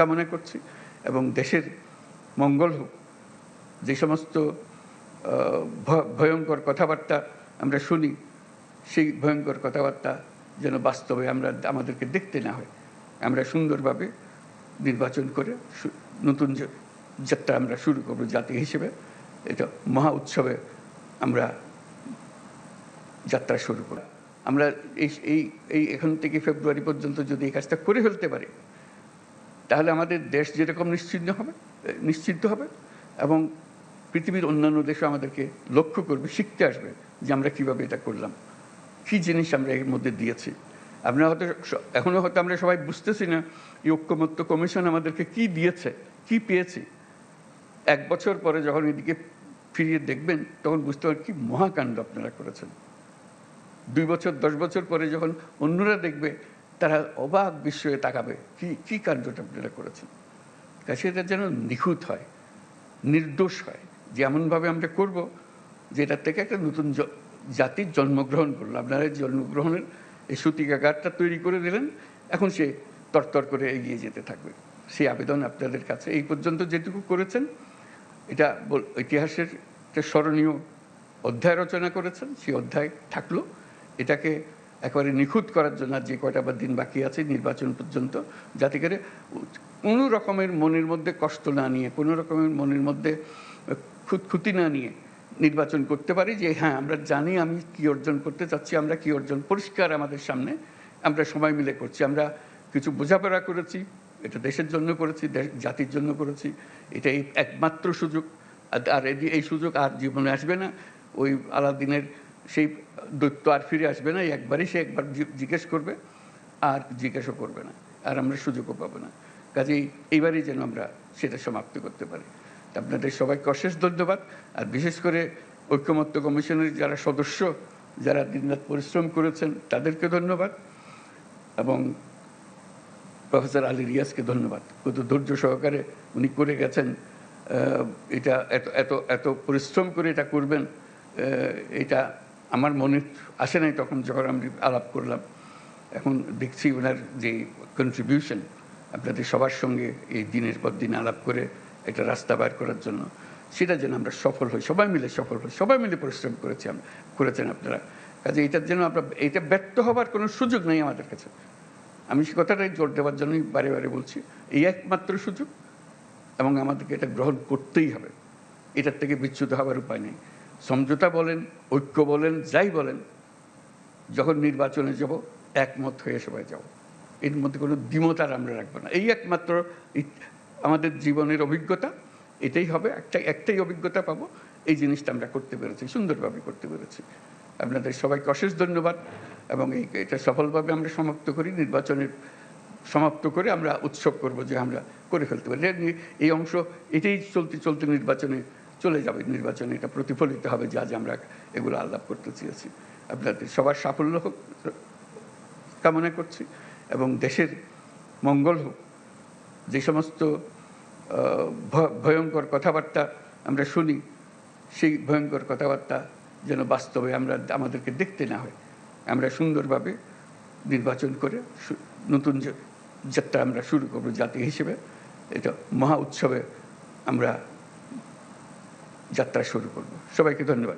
কামনা করছি এবং দেশের মঙ্গল হোক। যে সমস্ত ভয়ঙ্কর কথাবার্তা আমরা শুনি, সেই ভয়ঙ্কর কথাবার্তা যেন বাস্তবে আমরা আমাদেরকে দেখতে না হয়। আমরা সুন্দরভাবে নির্বাচন করে নতুন যাত্রা আমরা শুরু করব জাতি হিসেবে। এটা মহা উৎসবে আমরা যাত্রা শুরু করি। আমরা এই এই এখান থেকে ফেব্রুয়ারি পর্যন্ত যদি এই কাজটা করে ফেলতে পারি তাহলে আমাদের দেশ যেরকম নিশ্চিন্ত হবে নিশ্চিন্ত হবে এবং পৃথিবীর অন্যান্য দেশও আমাদেরকে লক্ষ্য করবে, শিখতে আসবে যে আমরা কীভাবে এটা করলাম, কি জিনিস আমরা এর মধ্যে দিয়েছি। আমরা হয়তো এখনও হয়তো আমরা সবাই বুঝতেছি না, এই ঐক্যমত্য কমিশন আমাদেরকে কি দিয়েছে, কি পেয়েছি। এক বছর পরে যখন এদিকে ফিরিয়ে দেখবেন, তখন বুঝতে পারবেন কি মহাকাণ্ড আপনারা করেছেন। দুই বছর, দশ বছর পরে যখন অন্যরা দেখবে তারা অবাক বিস্ময়ে তাকাবে, কি কি কাণ্ডটা আপনারা করেছেন? এটা যেন নিখুঁত হয়, নির্দোষ হয়, যে এমনভাবে আমরা করব যে এটার থেকে একটা নতুন জাতির জন্মগ্রহণ করল। আপনারা জন্মগ্রহণের এই সূতিকাগারটা তৈরি করে দিলেন, এখন সে তরতর করে এগিয়ে যেতে থাকবে। সেই আবেদন আপনাদের কাছে এই পর্যন্ত যেটুকু করেছেন, এটা ইতিহাসের একটা স্মরণীয় অধ্যায় রচনা করেছেন, সেই অধ্যায় থাকল। এটাকে একেবারে নিখুঁত করার জন্য যে কয়টা বা দিন বাকি আছে নির্বাচন পর্যন্ত, যাতে করে কোনো রকমের মনের মধ্যে কষ্ট না নিয়ে, কোনো রকমের মনের মধ্যে খুঁতখুতি না নিয়ে নির্বাচন করতে পারি যে হ্যাঁ আমরা জানি আমি কি অর্জন করতে চাচ্ছি, আমরা কি অর্জন পরিষ্কার আমাদের সামনে, আমরা সবাই মিলে করছি, আমরা কিছু বোঝাপড়া করেছি, এটা দেশের জন্য করেছি জাতির জন্য করেছি, এটাই একমাত্র সুযোগ, আর- এই সুযোগ আর জীবনে আসবে না, ওই আলাদিনের সেই দৈত্য আর ফিরে আসবে না একবারই সে একবার জিজ্ঞেস করবে, আর জিজ্ঞাসা করবে না, আর আমরা সুযোগও পাবো না। কাজেই এইবারই যেন আমরা সেটা সমাপ্ত করতে পারি। আপনাদের সবাইকে অশেষ ধন্যবাদ, আর বিশেষ করে ঐক্যমত্য কমিশনের যারা সদস্য, যারা দিনরাত পরিশ্রম করেছেন, তাদেরকে ধন্যবাদ, এবং প্রফেসর আলী রিয়াজকে ধন্যবাদ। কত ধৈর্য সহকারে উনি করে গেছেন এটা এত এত এত পরিশ্রম করে এটা করবেন এটা আমার মনে আসে নাই তখন যখন আমি আলাপ করলাম। এখন দেখছি ওনার যে কন্ট্রিবিউশন আপনাদের সবার সঙ্গে এই দিনের পর দিন আলাপ করে একটা রাস্তা বার করার জন্য, সেটা যেন আমরা সফল হই, সবাই মিলে সফল হই, সবাই মিলে পরিশ্রম করেছি আমরা করেছেন আপনারা। কাজে এটার জন্য আমরা, এটা ব্যর্থ হবার কোনো সুযোগ নেই আমাদের কাছে। আমি সে কথাটাই জোর দেওয়ার জন্যই বারে বারে বলছি, এই একমাত্র সুযোগ এবং আমাদেরকে এটা গ্রহণ করতেই হবে। এটার থেকে বিচ্যুত হওয়ার উপায় নেই। সমঝোতা বলেন, ঐক্য বলেন, যাই বলেন, যখন নির্বাচনে যাব, একমত হয়ে সবাই যাব। এর মধ্যে কোনো দ্বিমত আর আমরা রাখব না। এই একমাত্র আমাদের জীবনের অভিজ্ঞতা, এটাই হবে। একটা, একটাই অভিজ্ঞতা পাবো। এই জিনিসটা আমরা করতে পেরেছি, সুন্দরভাবে করতে পেরেছি। আপনাদের সবাইকে অশেষ ধন্যবাদ এবং এই, এটা সফলভাবে আমরা সমাপ্ত করি, নির্বাচনের সমাপ্ত করে আমরা উৎসব করব যে আমরা করে ফেলতে পারি। এই অংশ, এটাই চলতে চলতে নির্বাচনে চলে যাবে নির্বাচনে, এটা প্রতিফলিত হবে যা যা আমরা এগুলো আলাপ করতে চেয়েছি। আপনাদের সবার সাফল্য হোক, কামনা করছি, এবং দেশের মঙ্গল হোক। যে সমস্ত ভয়ঙ্কর কথাবার্তা আমরা শুনি, সেই ভয়ঙ্কর কথাবার্তা যেন বাস্তবে আমরা আমাদেরকে দেখতে না হয়। আমরা সুন্দরভাবে নির্বাচন করে নতুন যাত্রা আমরা শুরু করব জাতি হিসেবে, এটা মহা উৎসবে আমরা যাত্রা শুরু করব। সবাইকে ধন্যবাদ।